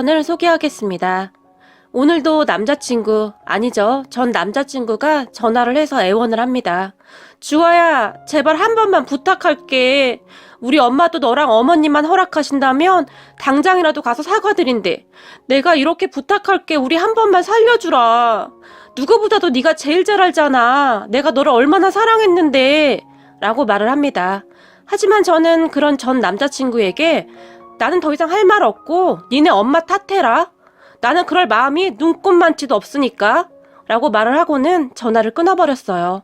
사연을 소개하겠습니다. 오늘도 남자친구, 아니죠. 전 남자친구가 전화를 해서 애원을 합니다. 주아야, 제발 한 번만 부탁할게. 우리 엄마도 너랑 어머님만 허락하신다면 당장이라도 가서 사과드린대. 내가 이렇게 부탁할게. 우리 한 번만 살려주라. 누구보다도 네가 제일 잘 알잖아. 내가 너를 얼마나 사랑했는데. 라고 말을 합니다. 하지만 저는 그런 전 남자친구에게 나는 더 이상 할 말 없고 니네 엄마 탓해라. 나는 그럴 마음이 눈꼽만치도 없으니까. 라고 말을 하고는 전화를 끊어버렸어요.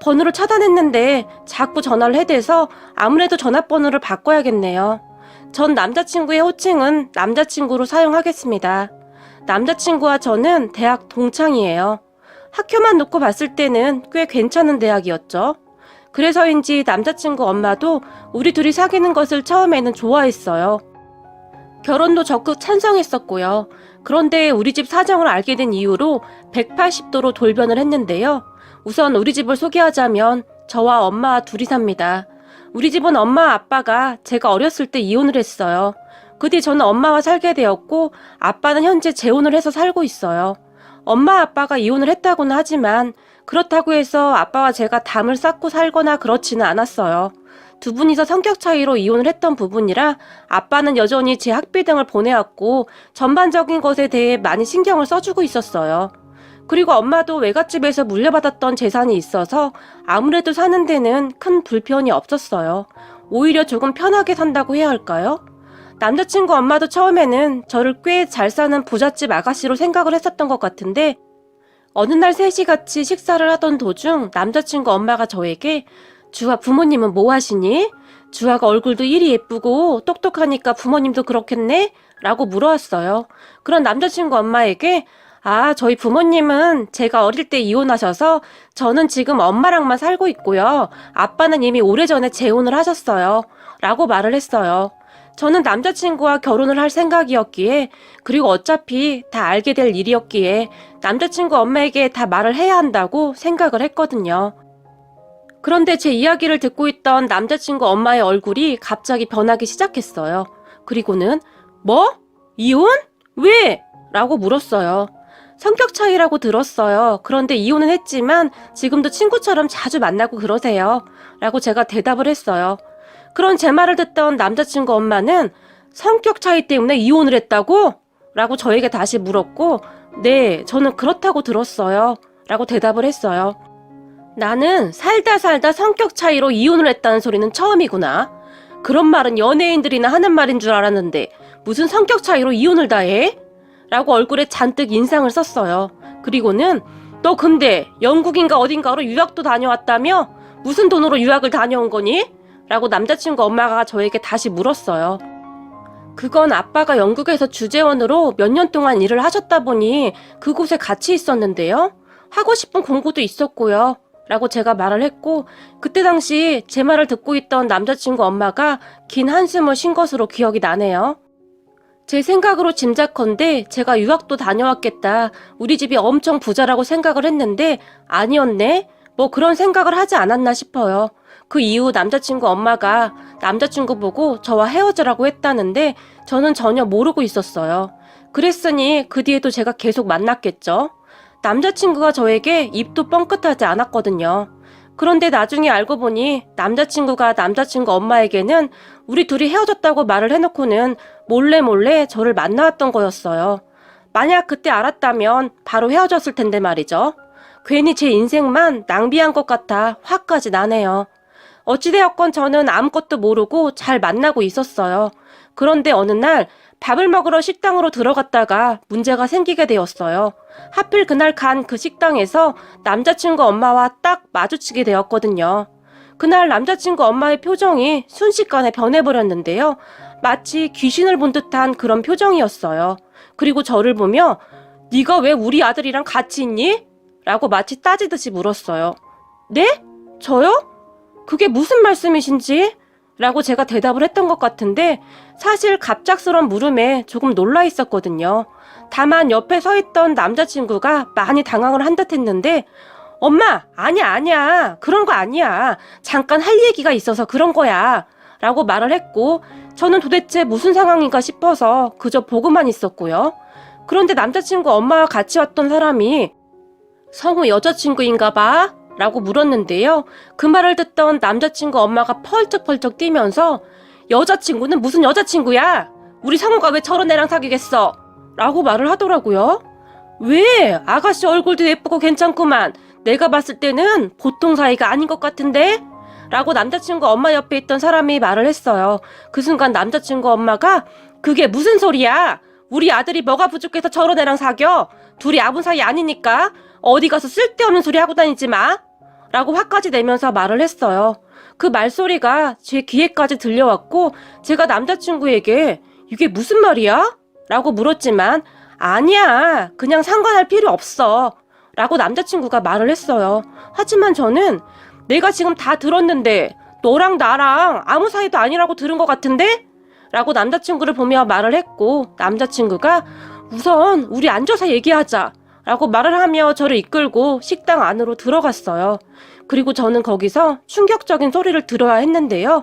번호를 차단했는데 자꾸 전화를 해대서 아무래도 전화번호를 바꿔야겠네요. 전 남자친구의 호칭은 남자친구로 사용하겠습니다. 남자친구와 저는 대학 동창이에요. 학교만 놓고 봤을 때는 꽤 괜찮은 대학이었죠. 그래서인지 남자친구 엄마도 우리 둘이 사귀는 것을 처음에는 좋아했어요. 결혼도 적극 찬성했었고요. 그런데 우리 집 사정을 알게 된 이후로 180도로 돌변을 했는데요. 우선 우리 집을 소개하자면 저와 엄마 둘이 삽니다. 우리 집은 엄마 아빠가 제가 어렸을 때 이혼을 했어요. 그 뒤 저는 엄마와 살게 되었고 아빠는 현재 재혼을 해서 살고 있어요. 엄마 아빠가 이혼을 했다고는 하지만 그렇다고 해서 아빠와 제가 담을 쌓고 살거나 그렇지는 않았어요. 두 분이서 성격 차이로 이혼을 했던 부분이라 아빠는 여전히 제 학비 등을 보내왔고 전반적인 것에 대해 많이 신경을 써주고 있었어요. 그리고 엄마도 외갓집에서 물려받았던 재산이 있어서 아무래도 사는 데는 큰 불편이 없었어요. 오히려 조금 편하게 산다고 해야 할까요? 남자친구 엄마도 처음에는 저를 꽤 잘 사는 부잣집 아가씨로 생각을 했었던 것 같은데 어느 날 셋이 같이 식사를 하던 도중 남자친구 엄마가 저에게 주아 부모님은 뭐 하시니? 주아가 얼굴도 이리 예쁘고 똑똑하니까 부모님도 그렇겠네? 라고 물어왔어요. 그런 남자친구 엄마에게 아, 저희 부모님은 제가 어릴 때 이혼하셔서 저는 지금 엄마랑만 살고 있고요. 아빠는 이미 오래전에 재혼을 하셨어요. 라고 말을 했어요. 저는 남자친구와 결혼을 할 생각이었기에 그리고 어차피 다 알게 될 일이었기에 남자친구 엄마에게 다 말을 해야 한다고 생각을 했거든요. 그런데 제 이야기를 듣고 있던 남자친구 엄마의 얼굴이 갑자기 변하기 시작했어요. 그리고는 뭐? 이혼? 왜? 라고 물었어요. 성격 차이라고 들었어요. 그런데 이혼은 했지만 지금도 친구처럼 자주 만나고 그러세요. 라고 제가 대답을 했어요. 그런 제 말을 듣던 남자친구 엄마는 성격 차이 때문에 이혼을 했다고? 라고 저에게 다시 물었고, 네, 저는 그렇다고 들었어요. 라고 대답을 했어요. 나는 살다 살다 성격 차이로 이혼을 했다는 소리는 처음이구나. 그런 말은 연예인들이나 하는 말인 줄 알았는데, 무슨 성격 차이로 이혼을 다 해? 라고 얼굴에 잔뜩 인상을 썼어요. 그리고는, 너 근데 영국인가 어딘가로 유학도 다녀왔다며? 무슨 돈으로 유학을 다녀온 거니? 라고 남자친구 엄마가 저에게 다시 물었어요. 그건 아빠가 영국에서 주재원으로 몇 년 동안 일을 하셨다 보니 그곳에 같이 있었는데요. 하고 싶은 공부도 있었고요. 라고 제가 말을 했고, 그때 당시 제 말을 듣고 있던 남자친구 엄마가 긴 한숨을 쉰 것으로 기억이 나네요. 제 생각으로 짐작컨대 제가 유학도 다녀왔겠다. 우리 집이 엄청 부자라고 생각을 했는데 아니었네? 뭐 그런 생각을 하지 않았나 싶어요. 그 이후 남자친구 엄마가 남자친구 보고 저와 헤어지라고 했다는데 저는 전혀 모르고 있었어요. 그랬으니 그 뒤에도 제가 계속 만났겠죠. 남자친구가 저에게 입도 뻥끗하지 않았거든요. 그런데 나중에 알고 보니 남자친구가 남자친구 엄마에게는 우리 둘이 헤어졌다고 말을 해놓고는 몰래 몰래 저를 만나왔던 거였어요. 만약 그때 알았다면 바로 헤어졌을 텐데 말이죠. 괜히 제 인생만 낭비한 것 같아 화까지 나네요. 어찌되었건 저는 아무것도 모르고 잘 만나고 있었어요. 그런데 어느 날 밥을 먹으러 식당으로 들어갔다가 문제가 생기게 되었어요. 하필 그날 간 그 식당에서 남자친구 엄마와 딱 마주치게 되었거든요. 그날 남자친구 엄마의 표정이 순식간에 변해버렸는데요. 마치 귀신을 본 듯한 그런 표정이었어요. 그리고 저를 보며 네가 왜 우리 아들이랑 같이 있니? 라고 마치 따지듯이 물었어요. 네? 저요? 그게 무슨 말씀이신지? 라고 제가 대답을 했던 것 같은데 사실 갑작스런 물음에 조금 놀라 있었거든요. 다만 옆에 서 있던 남자친구가 많이 당황을 한 듯 했는데 엄마, 아니야, 아니야. 그런 거 아니야. 잠깐 할 얘기가 있어서 그런 거야. 라고 말을 했고 저는 도대체 무슨 상황인가 싶어서 그저 보고만 있었고요. 그런데 남자친구 엄마와 같이 왔던 사람이 성우 여자친구인가 봐? 라고 물었는데요. 그 말을 듣던 남자친구 엄마가 펄쩍펄쩍 뛰면서 여자친구는 무슨 여자친구야? 우리 성우가 왜 저런 애랑 사귀겠어? 라고 말을 하더라고요. 왜? 아가씨 얼굴도 예쁘고 괜찮구만. 내가 봤을 때는 보통 사이가 아닌 것 같은데? 라고 남자친구 엄마 옆에 있던 사람이 말을 했어요. 그 순간 남자친구 엄마가 그게 무슨 소리야? 우리 아들이 뭐가 부족해서 저런 애랑 사겨? 둘이 아분 사이 아니니까 어디 가서 쓸데없는 소리 하고 다니지 마. 라고 화까지 내면서 말을 했어요. 그 말소리가 제 귀에까지 들려왔고 제가 남자친구에게 이게 무슨 말이야? 라고 물었지만 아니야. 그냥 상관할 필요 없어. 라고 남자친구가 말을 했어요. 하지만 저는 내가 지금 다 들었는데 너랑 나랑 아무 사이도 아니라고 들은 것 같은데? 라고 남자친구를 보며 말을 했고 남자친구가 우선 우리 앉아서 얘기하자 라고 말을 하며 저를 이끌고 식당 안으로 들어갔어요. 그리고 저는 거기서 충격적인 소리를 들어야 했는데요.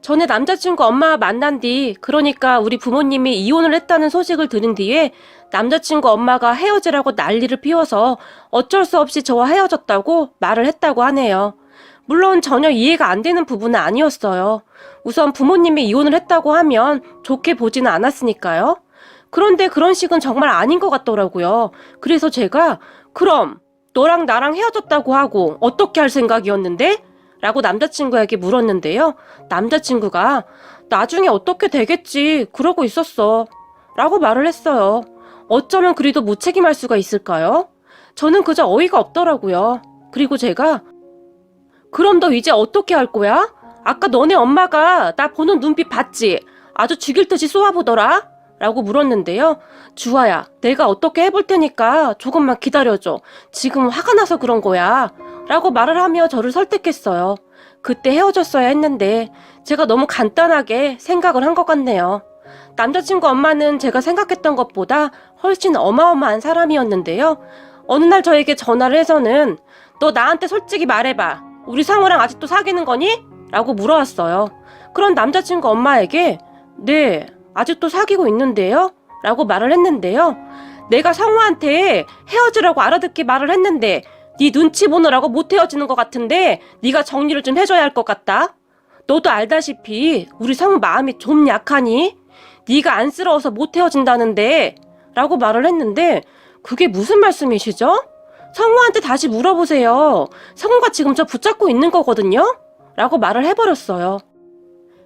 전에 남자친구 엄마와 만난 뒤, 그러니까 우리 부모님이 이혼을 했다는 소식을 들은 뒤에 남자친구 엄마가 헤어지라고 난리를 피워서 어쩔 수 없이 저와 헤어졌다고 말을 했다고 하네요. 물론 전혀 이해가 안 되는 부분은 아니었어요. 우선 부모님이 이혼을 했다고 하면 좋게 보지는 않았으니까요. 그런데 그런 식은 정말 아닌 것 같더라고요. 그래서 제가 그럼 너랑 나랑 헤어졌다고 하고 어떻게 할 생각이었는데? 라고 남자친구에게 물었는데요. 남자친구가 나중에 어떻게 되겠지 그러고 있었어. 라고 말을 했어요. 어쩌면 그리도 무책임할 수가 있을까요? 저는 그저 어이가 없더라고요. 그리고 제가 그럼 너 이제 어떻게 할 거야? 아까 너네 엄마가 나 보는 눈빛 봤지? 아주 죽일 듯이 쏘아보더라? 라고 물었는데요. 주아야, 내가 어떻게 해볼 테니까 조금만 기다려줘. 지금 화가 나서 그런 거야. 라고 말을 하며 저를 설득했어요. 그때 헤어졌어야 했는데 제가 너무 간단하게 생각을 한 것 같네요. 남자친구 엄마는 제가 생각했던 것보다 훨씬 어마어마한 사람이었는데요. 어느 날 저에게 전화를 해서는 너 나한테 솔직히 말해봐. 우리 상우랑 아직도 사귀는 거니? 라고 물어왔어요. 그런 남자친구 엄마에게 네, 아직도 사귀고 있는데요? 라고 말을 했는데요. 내가 성우한테 헤어지라고 알아듣게 말을 했는데 네 눈치 보느라고 못 헤어지는 것 같은데 네가 정리를 좀 해줘야 할 것 같다. 너도 알다시피 우리 성우 마음이 좀 약하니? 네가 안쓰러워서 못 헤어진다는데 라고 말을 했는데 그게 무슨 말씀이시죠? 성우한테 다시 물어보세요. 성우가 지금 저 붙잡고 있는 거거든요? 라고 말을 해버렸어요.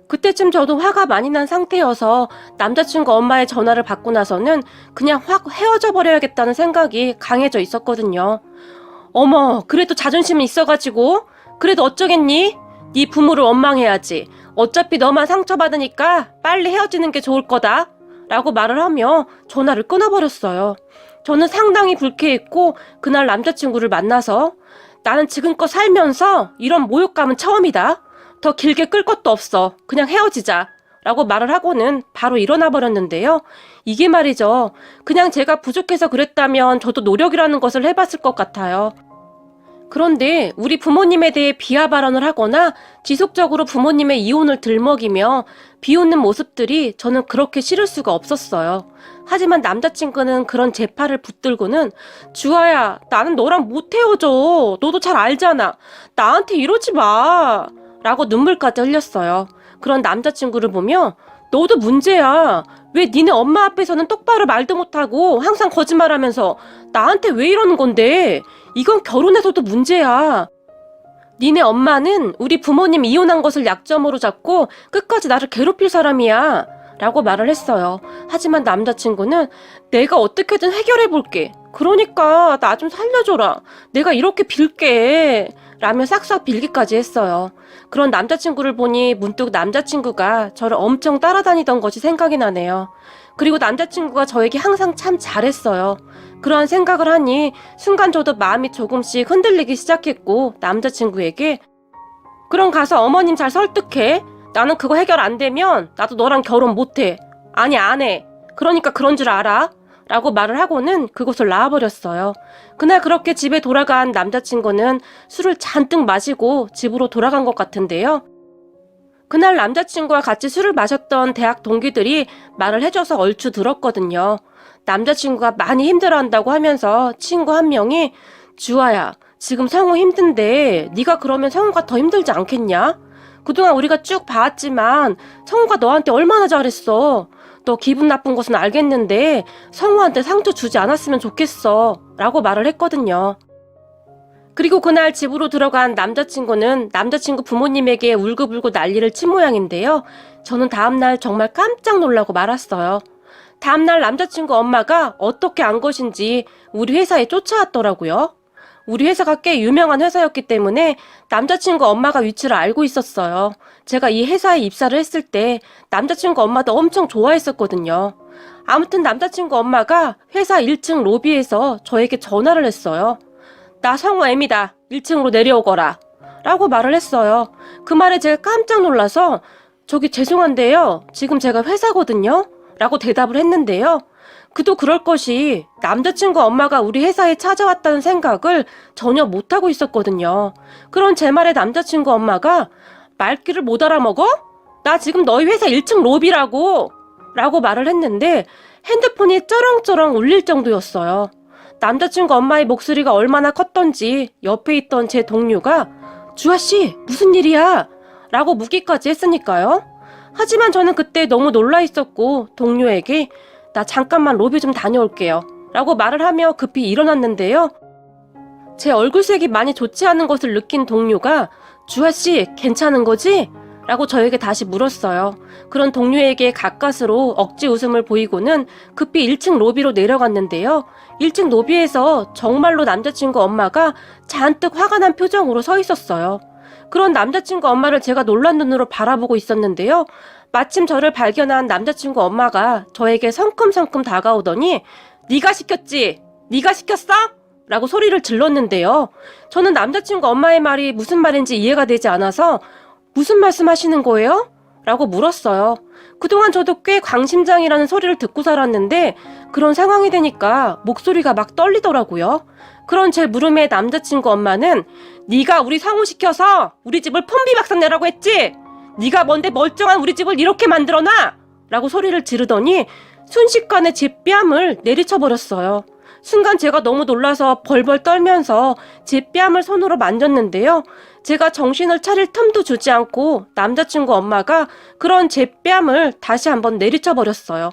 그때쯤 저도 화가 많이 난 상태여서 남자친구 엄마의 전화를 받고 나서는 그냥 확 헤어져 버려야겠다는 생각이 강해져 있었거든요. 어머, 그래도 자존심은 있어가지고 그래도 어쩌겠니? 네 부모를 원망해야지. 어차피 너만 상처받으니까 빨리 헤어지는 게 좋을 거다. 라고 말을 하며 전화를 끊어버렸어요. 저는 상당히 불쾌했고 그날 남자친구를 만나서 나는 지금껏 살면서 이런 모욕감은 처음이다. 더 길게 끌 것도 없어. 그냥 헤어지자. 라고 말을 하고는 바로 일어나 버렸는데요. 이게 말이죠. 그냥 제가 부족해서 그랬다면 저도 노력이라는 것을 해봤을 것 같아요. 그런데 우리 부모님에 대해 비하 발언을 하거나 지속적으로 부모님의 이혼을 들먹이며 비웃는 모습들이 저는 그렇게 싫을 수가 없었어요. 하지만 남자친구는 그런 제 팔을 붙들고는 주아야 나는 너랑 못 헤어져. 너도 잘 알잖아. 나한테 이러지 마. 라고 눈물까지 흘렸어요. 그런 남자친구를 보며 너도 문제야. 왜 니네 엄마 앞에서는 똑바로 말도 못하고 항상 거짓말하면서 나한테 왜 이러는 건데? 이건 결혼해서도 문제야. 니네 엄마는 우리 부모님 이혼한 것을 약점으로 잡고 끝까지 나를 괴롭힐 사람이야. 라고 말을 했어요. 하지만 남자친구는 내가 어떻게든 해결해 볼게. 그러니까 나 좀 살려줘라. 내가 이렇게 빌게. 라며 싹싹 빌기까지 했어요. 그런 남자친구를 보니 문득 남자친구가 저를 엄청 따라다니던 것이 생각이 나네요. 그리고 남자친구가 저에게 항상 참 잘했어요. 그러한 생각을 하니 순간 저도 마음이 조금씩 흔들리기 시작했고 남자친구에게 그럼 가서 어머님 잘 설득해. 나는 그거 해결 안 되면 나도 너랑 결혼 못 해. 아니 안 해. 그러니까 그런 줄 알아. 라고 말을 하고는 그곳을 나와버렸어요. 그날 그렇게 집에 돌아간 남자친구는 술을 잔뜩 마시고 집으로 돌아간 것 같은데요. 그날 남자친구와 같이 술을 마셨던 대학 동기들이 말을 해줘서 얼추 들었거든요. 남자친구가 많이 힘들어한다고 하면서 친구 한 명이 주아야 지금 성우 힘든데 네가 그러면 성우가 더 힘들지 않겠냐? 그동안 우리가 쭉 봐왔지만 성우가 너한테 얼마나 잘했어. 너 기분 나쁜 것은 알겠는데 성우한테 상처 주지 않았으면 좋겠어. 라고 말을 했거든요. 그리고 그날 집으로 들어간 남자친구는 남자친구 부모님에게 울고불고 난리를 친 모양인데요. 저는 다음날 정말 깜짝 놀라고 말았어요. 다음날 남자친구 엄마가 어떻게 안 것인지 우리 회사에 쫓아왔더라고요. 우리 회사가 꽤 유명한 회사였기 때문에 남자친구 엄마가 위치를 알고 있었어요. 제가 이 회사에 입사를 했을 때 남자친구 엄마도 엄청 좋아했었거든요. 아무튼 남자친구 엄마가 회사 1층 로비에서 저에게 전화를 했어요. 나 성우 M이다. 1층으로 내려오거라. 라고 말을 했어요. 그 말에 제가 깜짝 놀라서 저기 죄송한데요. 지금 제가 회사거든요. 라고 대답을 했는데요. 그도 그럴 것이 남자친구 엄마가 우리 회사에 찾아왔다는 생각을 전혀 못하고 있었거든요. 그런 제 말에 남자친구 엄마가 말귀를 못 알아먹어? 나 지금 너희 회사 1층 로비라고! 라고 말을 했는데 핸드폰이 쩌렁쩌렁 울릴 정도였어요. 남자친구 엄마의 목소리가 얼마나 컸던지 옆에 있던 제 동료가 주아씨, 무슨 일이야? 라고 묻기까지 했으니까요. 하지만 저는 그때 너무 놀라 있었고 동료에게 나 잠깐만 로비 좀 다녀올게요. 라고 말을 하며 급히 일어났는데요. 제 얼굴색이 많이 좋지 않은 것을 느낀 동료가 주아씨, 괜찮은 거지? 라고 저에게 다시 물었어요. 그런 동료에게 가까스로 억지 웃음을 보이고는 급히 1층 로비로 내려갔는데요. 1층 로비에서 정말로 남자친구 엄마가 잔뜩 화가 난 표정으로 서 있었어요. 그런 남자친구 엄마를 제가 놀란 눈으로 바라보고 있었는데요. 마침 저를 발견한 남자친구 엄마가 저에게 성큼성큼 다가오더니 네가 시켰지? 네가 시켰어? 라고 소리를 질렀는데요. 저는 남자친구 엄마의 말이 무슨 말인지 이해가 되지 않아서 무슨 말씀 하시는 거예요? 라고 물었어요. 그동안 저도 꽤 광심장이라는 소리를 듣고 살았는데 그런 상황이 되니까 목소리가 막 떨리더라고요. 그런 제 물음에 남자친구 엄마는 네가 우리 성우 시켜서 우리 집을 폼비박산 내라고 했지? 네가 뭔데 멀쩡한 우리 집을 이렇게 만들어놔? 라고 소리를 지르더니 순식간에 제 뺨을 내리쳐 버렸어요. 순간 제가 너무 놀라서 벌벌 떨면서 제 뺨을 손으로 만졌는데요. 제가 정신을 차릴 틈도 주지 않고 남자친구 엄마가 그런 제 뺨을 다시 한번 내리쳐 버렸어요.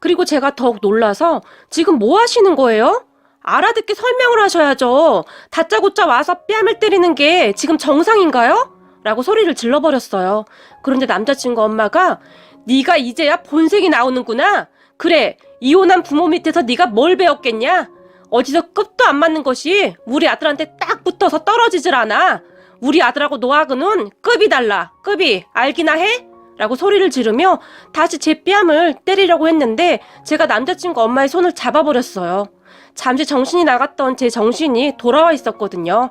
그리고 제가 더욱 놀라서 지금 뭐 하시는 거예요? 알아듣게 설명을 하셔야죠. 다짜고짜 와서 뺨을 때리는 게 지금 정상인가요? 라고 소리를 질러버렸어요. 그런데 남자친구 엄마가 네가 이제야 본색이 나오는구나. 그래, 이혼한 부모 밑에서 네가 뭘 배웠겠냐? 어디서 끝도 안 맞는 것이 우리 아들한테 딱 붙어서 떨어지질 않아. 우리 아들하고 노학은 급이 달라. 급이 알기나 해? 라고 소리를 지르며 다시 제 뺨을 때리려고 했는데 제가 남자친구 엄마의 손을 잡아버렸어요. 잠시 정신이 나갔던 제 정신이 돌아와 있었거든요.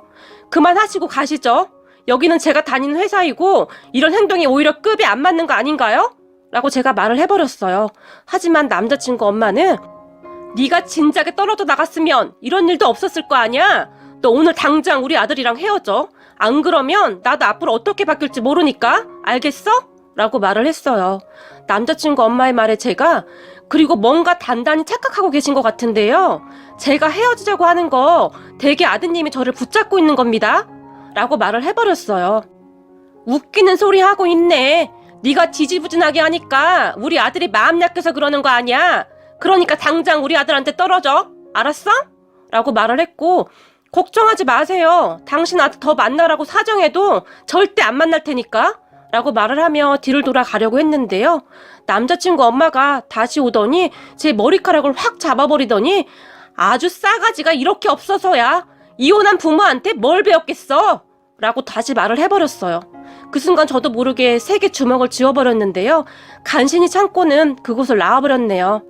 그만하시고 가시죠. 여기는 제가 다니는 회사이고 이런 행동이 오히려 급이 안 맞는 거 아닌가요? 라고 제가 말을 해버렸어요. 하지만 남자친구 엄마는 네가 진작에 떨어져 나갔으면 이런 일도 없었을 거 아니야? 너 오늘 당장 우리 아들이랑 헤어져. 안 그러면 나도 앞으로 어떻게 바뀔지 모르니까. 알겠어? 라고 말을 했어요. 남자친구 엄마의 말에 제가 그리고 뭔가 단단히 착각하고 계신 것 같은데요. 제가 헤어지자고 하는 거 대개 아드님이 저를 붙잡고 있는 겁니다. 라고 말을 해버렸어요. 웃기는 소리 하고 있네. 네가 지지부진하게 하니까 우리 아들이 마음 약해서 그러는 거 아니야. 그러니까 당장 우리 아들한테 떨어져. 알았어? 라고 말을 했고 걱정하지 마세요. 당신 아들 더 만나라고 사정해도 절대 안 만날 테니까. 라고 말을 하며 뒤를 돌아가려고 했는데요. 남자친구 엄마가 다시 오더니 제 머리카락을 확 잡아버리더니 아주 싸가지가 이렇게 없어서야 이혼한 부모한테 뭘 배웠겠어? 라고 다시 말을 해버렸어요. 그 순간 저도 모르게 세게 주먹을 쥐어버렸는데요. 간신히 참고는 그곳을 나와버렸네요.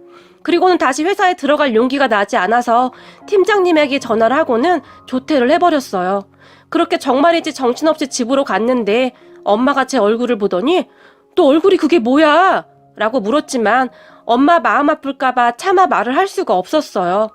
그리고는 다시 회사에 들어갈 용기가 나지 않아서 팀장님에게 전화를 하고는 조퇴를 해버렸어요. 그렇게 정말이지 정신없이 집으로 갔는데 엄마가 제 얼굴을 보더니 너 얼굴이 그게 뭐야? 라고 물었지만 엄마 마음 아플까봐 차마 말을 할 수가 없었어요.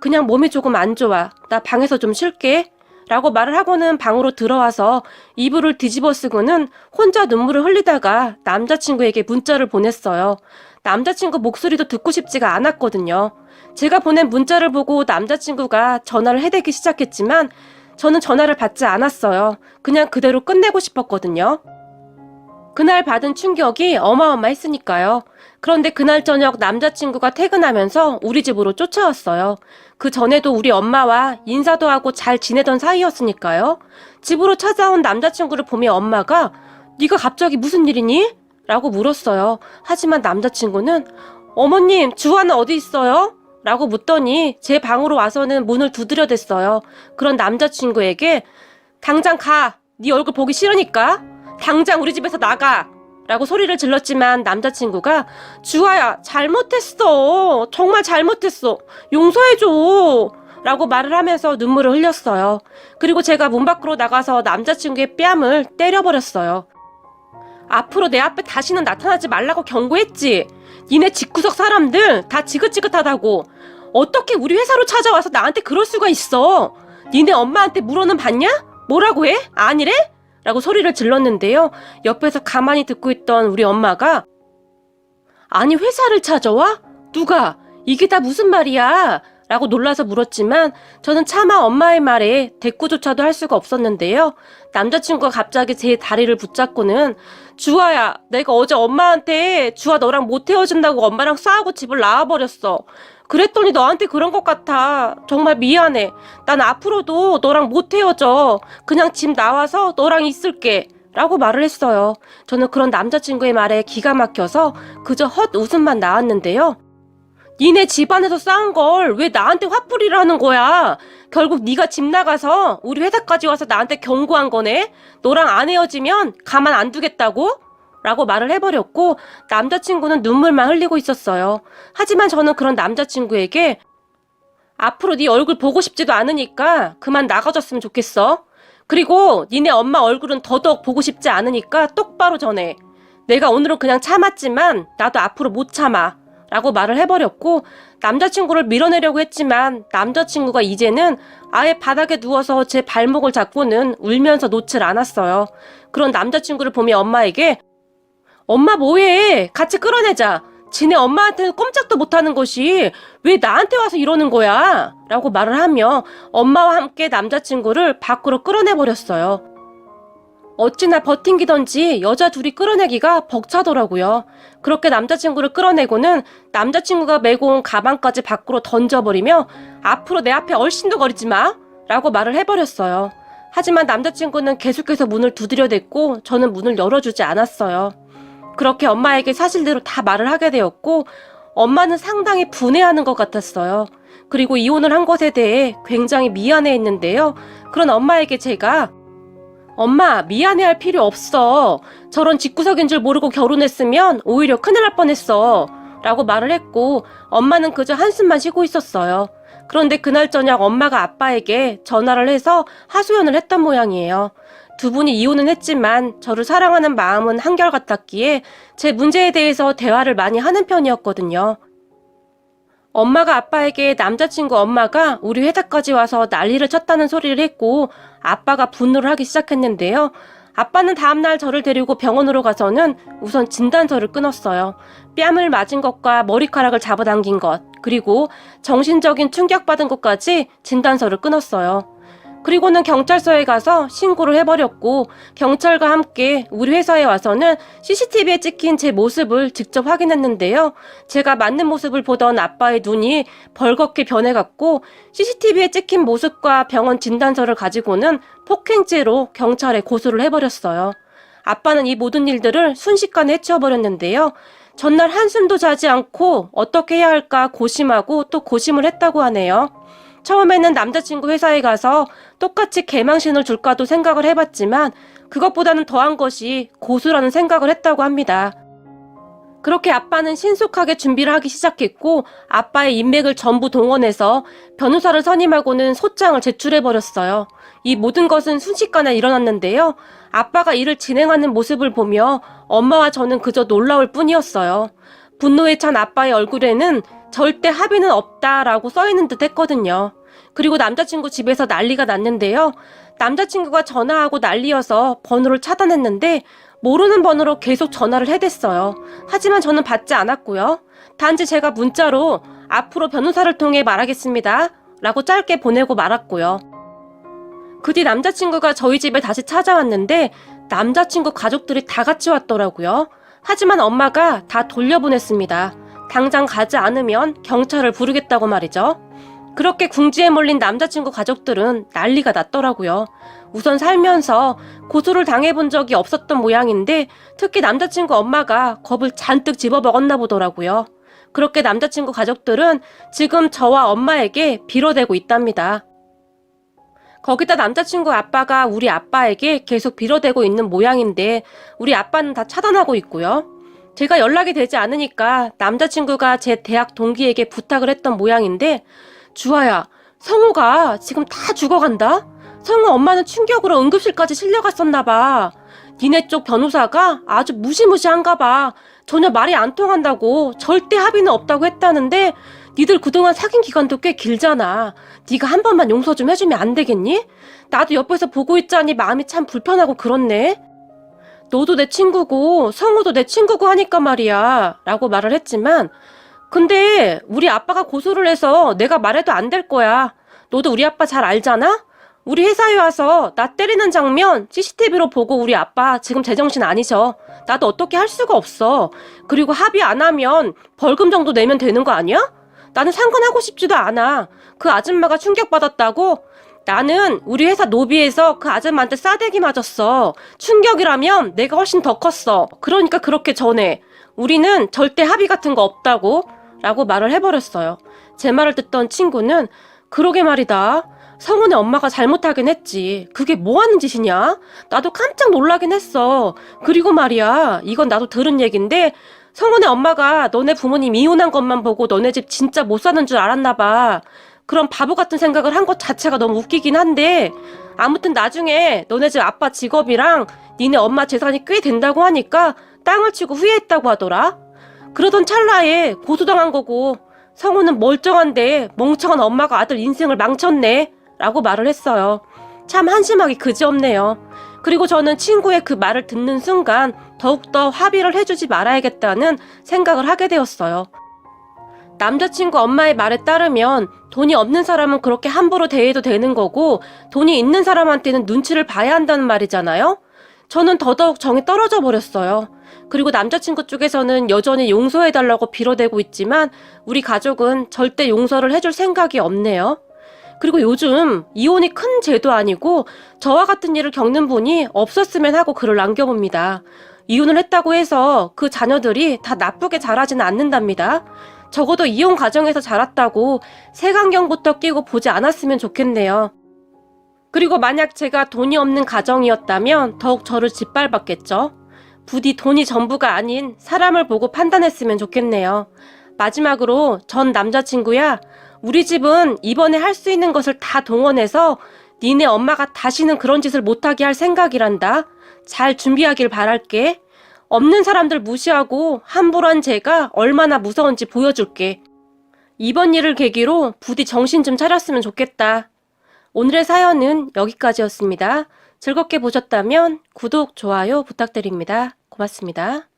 그냥 몸이 조금 안 좋아. 나 방에서 좀 쉴게. 라고 말을 하고는 방으로 들어와서 이불을 뒤집어 쓰고는 혼자 눈물을 흘리다가 남자친구에게 문자를 보냈어요. 남자친구 목소리도 듣고 싶지가 않았거든요. 제가 보낸 문자를 보고 남자친구가 전화를 해대기 시작했지만 저는 전화를 받지 않았어요. 그냥 그대로 끝내고 싶었거든요. 그날 받은 충격이 어마어마했으니까요. 그런데 그날 저녁 남자친구가 퇴근하면서 우리 집으로 쫓아왔어요. 그 전에도 우리 엄마와 인사도 하고 잘 지내던 사이였으니까요. 집으로 찾아온 남자친구를 보며 엄마가 네가 갑자기 무슨 일이니? 라고 물었어요. 하지만 남자친구는 어머님 주아는 어디 있어요? 라고 묻더니 제 방으로 와서는 문을 두드려댔어요. 그런 남자친구에게 당장 가. 네 얼굴 보기 싫으니까. 당장 우리 집에서 나가. 라고 소리를 질렀지만 남자친구가 주아야 잘못했어. 정말 잘못했어. 용서해줘. 라고 말을 하면서 눈물을 흘렸어요. 그리고 제가 문 밖으로 나가서 남자친구의 뺨을 때려버렸어요. 앞으로 내 앞에 다시는 나타나지 말라고 경고했지. 니네 집구석 사람들 다 지긋지긋하다고. 어떻게 우리 회사로 찾아와서 나한테 그럴 수가 있어? 니네 엄마한테 물어는 봤냐? 뭐라고 해? 아니래? 라고 소리를 질렀는데요. 옆에서 가만히 듣고 있던 우리 엄마가 아니 회사를 찾아와? 누가? 이게 다 무슨 말이야? 라고 놀라서 물었지만 저는 차마 엄마의 말에 대꾸조차도 할 수가 없었는데요. 남자친구가 갑자기 제 다리를 붙잡고는 주아야 내가 어제 엄마한테 주아 너랑 못 헤어진다고 엄마랑 싸우고 집을 나와버렸어. 그랬더니 너한테 그런 것 같아. 정말 미안해. 난 앞으로도 너랑 못 헤어져. 그냥 집 나와서 너랑 있을게. 라고 말을 했어요. 저는 그런 남자친구의 말에 기가 막혀서 그저 헛 웃음만 나왔는데요. 니네 집안에서 싸운 걸왜 나한테 화풀이를 하는 거야? 결국 네가 집 나가서 우리 회사까지 와서 나한테 경고한 거네? 너랑 안 헤어지면 가만 안 두겠다고? 라고 말을 해버렸고 남자친구는 눈물만 흘리고 있었어요. 하지만 저는 그런 남자친구에게 앞으로 네 얼굴 보고 싶지도 않으니까 그만 나가줬으면 좋겠어. 그리고 니네 엄마 얼굴은 더더욱 보고 싶지 않으니까 똑바로 전해. 내가 오늘은 그냥 참았지만 나도 앞으로 못 참아. 라고 말을 해버렸고 남자친구를 밀어내려고 했지만 남자친구가 이제는 아예 바닥에 누워서 제 발목을 잡고는 울면서 놓질 않았어요. 그런 남자친구를 보며 엄마에게 엄마 뭐해? 같이 끌어내자. 지네 엄마한테는 꼼짝도 못하는 것이 왜 나한테 와서 이러는 거야? 라고 말을 하며 엄마와 함께 남자친구를 밖으로 끌어내버렸어요. 어찌나 버팅기던지 여자 둘이 끌어내기가 벅차더라고요. 그렇게 남자친구를 끌어내고는 남자친구가 메고 온 가방까지 밖으로 던져버리며 앞으로 내 앞에 얼씬도 거리지 마! 라고 말을 해버렸어요. 하지만 남자친구는 계속해서 문을 두드려댔고 저는 문을 열어주지 않았어요. 그렇게 엄마에게 사실대로 다 말을 하게 되었고 엄마는 상당히 분해하는 것 같았어요. 그리고 이혼을 한 것에 대해 굉장히 미안해 했는데요. 그런 엄마에게 제가 엄마, 미안해할 필요 없어. 저런 집구석인 줄 모르고 결혼했으면 오히려 큰일 날 뻔했어. 라고 말을 했고, 엄마는 그저 한숨만 쉬고 있었어요. 그런데 그날 저녁 엄마가 아빠에게 전화를 해서 하소연을 했던 모양이에요. 두 분이 이혼은 했지만 저를 사랑하는 마음은 한결같았기에 제 문제에 대해서 대화를 많이 하는 편이었거든요. 엄마가 아빠에게 남자친구 엄마가 우리 회사까지 와서 난리를 쳤다는 소리를 했고 아빠가 분노를 하기 시작했는데요. 아빠는 다음날 저를 데리고 병원으로 가서는 우선 진단서를 끊었어요. 뺨을 맞은 것과 머리카락을 잡아당긴 것, 그리고 정신적인 충격받은 것까지 진단서를 끊었어요. 그리고는 경찰서에 가서 신고를 해버렸고 경찰과 함께 우리 회사에 와서는 CCTV에 찍힌 제 모습을 직접 확인했는데요. 제가 맞는 모습을 보던 아빠의 눈이 벌겋게 변해갔고 CCTV에 찍힌 모습과 병원 진단서를 가지고는 폭행죄로 경찰에 고소를 해버렸어요. 아빠는 이 모든 일들을 순식간에 해치워버렸는데요. 전날 한숨도 자지 않고 어떻게 해야 할까 고심하고 또 고심을 했다고 하네요. 처음에는 남자친구 회사에 가서 똑같이 개망신을 줄까도 생각을 해봤지만 그것보다는 더한 것이 고수라는 생각을 했다고 합니다. 그렇게 아빠는 신속하게 준비를 하기 시작했고 아빠의 인맥을 전부 동원해서 변호사를 선임하고는 소장을 제출해버렸어요. 이 모든 것은 순식간에 일어났는데요. 아빠가 일을 진행하는 모습을 보며 엄마와 저는 그저 놀라울 뿐이었어요. 분노에 찬 아빠의 얼굴에는 절대 합의는 없다라고 써있는 듯 했거든요. 그리고 남자친구 집에서 난리가 났는데요. 남자친구가 전화하고 난리여서 번호를 차단했는데 모르는 번호로 계속 전화를 해댔어요. 하지만 저는 받지 않았고요. 단지 제가 문자로 앞으로 변호사를 통해 말하겠습니다. 라고 짧게 보내고 말았고요. 그 뒤 남자친구가 저희 집에 다시 찾아왔는데 남자친구 가족들이 다 같이 왔더라고요. 하지만 엄마가 다 돌려보냈습니다. 당장 가지 않으면 경찰을 부르겠다고 말이죠. 그렇게 궁지에 몰린 남자친구 가족들은 난리가 났더라고요. 우선 살면서 고소를 당해본 적이 없었던 모양인데 특히 남자친구 엄마가 겁을 잔뜩 집어먹었나 보더라고요. 그렇게 남자친구 가족들은 지금 저와 엄마에게 빌어대고 있답니다. 거기다 남자친구 아빠가 우리 아빠에게 계속 빌어대고 있는 모양인데 우리 아빠는 다 차단하고 있고요. 제가 연락이 되지 않으니까 남자친구가 제 대학 동기에게 부탁을 했던 모양인데 주아야, 성우가 지금 다 죽어간다? 성우 엄마는 충격으로 응급실까지 실려갔었나 봐. 니네 쪽 변호사가 아주 무시무시한가 봐. 전혀 말이 안 통한다고 절대 합의는 없다고 했다는데 니들 그동안 사귄 기간도 꽤 길잖아. 네가 한 번만 용서 좀 해주면 안 되겠니? 나도 옆에서 보고 있자니 마음이 참 불편하고 그렇네. 너도 내 친구고 성우도 내 친구고 하니까 말이야. 라고 말을 했지만 근데 우리 아빠가 고소를 해서 내가 말해도 안 될 거야. 너도 우리 아빠 잘 알잖아? 우리 회사에 와서 나 때리는 장면 CCTV로 보고 우리 아빠 지금 제정신 아니셔. 나도 어떻게 할 수가 없어. 그리고 합의 안 하면 벌금 정도 내면 되는 거 아니야? 나는 상관하고 싶지도 않아. 그 아줌마가 충격받았다고? 나는 우리 회사 노비에서 그 아줌마한테 싸대기 맞았어. 충격이라면 내가 훨씬 더 컸어. 그러니까 그렇게 전해. 우리는 절대 합의 같은 거 없다고. 라고 말을 해버렸어요. 제 말을 듣던 친구는 그러게 말이다. 성훈의 엄마가 잘못하긴 했지. 그게 뭐 하는 짓이냐? 나도 깜짝 놀라긴 했어. 그리고 말이야. 이건 나도 들은 얘긴데 성훈의 엄마가 너네 부모님 이혼한 것만 보고 너네 집 진짜 못 사는 줄 알았나 봐. 그런 바보 같은 생각을 한 것 자체가 너무 웃기긴 한데 아무튼 나중에 너네 집 아빠 직업이랑 니네 엄마 재산이 꽤 된다고 하니까 땅을 치고 후회했다고 하더라. 그러던 찰나에 고소당한 거고 성우는 멀쩡한데 멍청한 엄마가 아들 인생을 망쳤네 라고 말을 했어요. 참 한심하기 그지없네요. 그리고 저는 친구의 그 말을 듣는 순간 더욱더 합의를 해주지 말아야겠다는 생각을 하게 되었어요. 남자친구 엄마의 말에 따르면 돈이 없는 사람은 그렇게 함부로 대해도 되는 거고 돈이 있는 사람한테는 눈치를 봐야 한다는 말이잖아요? 저는 더더욱 정이 떨어져 버렸어요. 그리고 남자친구 쪽에서는 여전히 용서해달라고 빌어대고 있지만 우리 가족은 절대 용서를 해줄 생각이 없네요. 그리고 요즘 이혼이 큰 죄도 아니고 저와 같은 일을 겪는 분이 없었으면 하고 글을 남겨봅니다. 이혼을 했다고 해서 그 자녀들이 다 나쁘게 자라지는 않는답니다. 적어도 이혼 과정에서 자랐다고 색안경부터 끼고 보지 않았으면 좋겠네요. 그리고 만약 제가 돈이 없는 가정이었다면 더욱 저를 짓밟았겠죠. 부디 돈이 전부가 아닌 사람을 보고 판단했으면 좋겠네요. 마지막으로 전 남자친구야, 우리 집은 이번에 할 수 있는 것을 다 동원해서 니네 엄마가 다시는 그런 짓을 못하게 할 생각이란다. 잘 준비하길 바랄게. 없는 사람들 무시하고 함부로 한 제가 얼마나 무서운지 보여줄게. 이번 일을 계기로 부디 정신 좀 차렸으면 좋겠다. 오늘의 사연은 여기까지였습니다. 즐겁게 보셨다면 구독, 좋아요 부탁드립니다. 고맙습니다.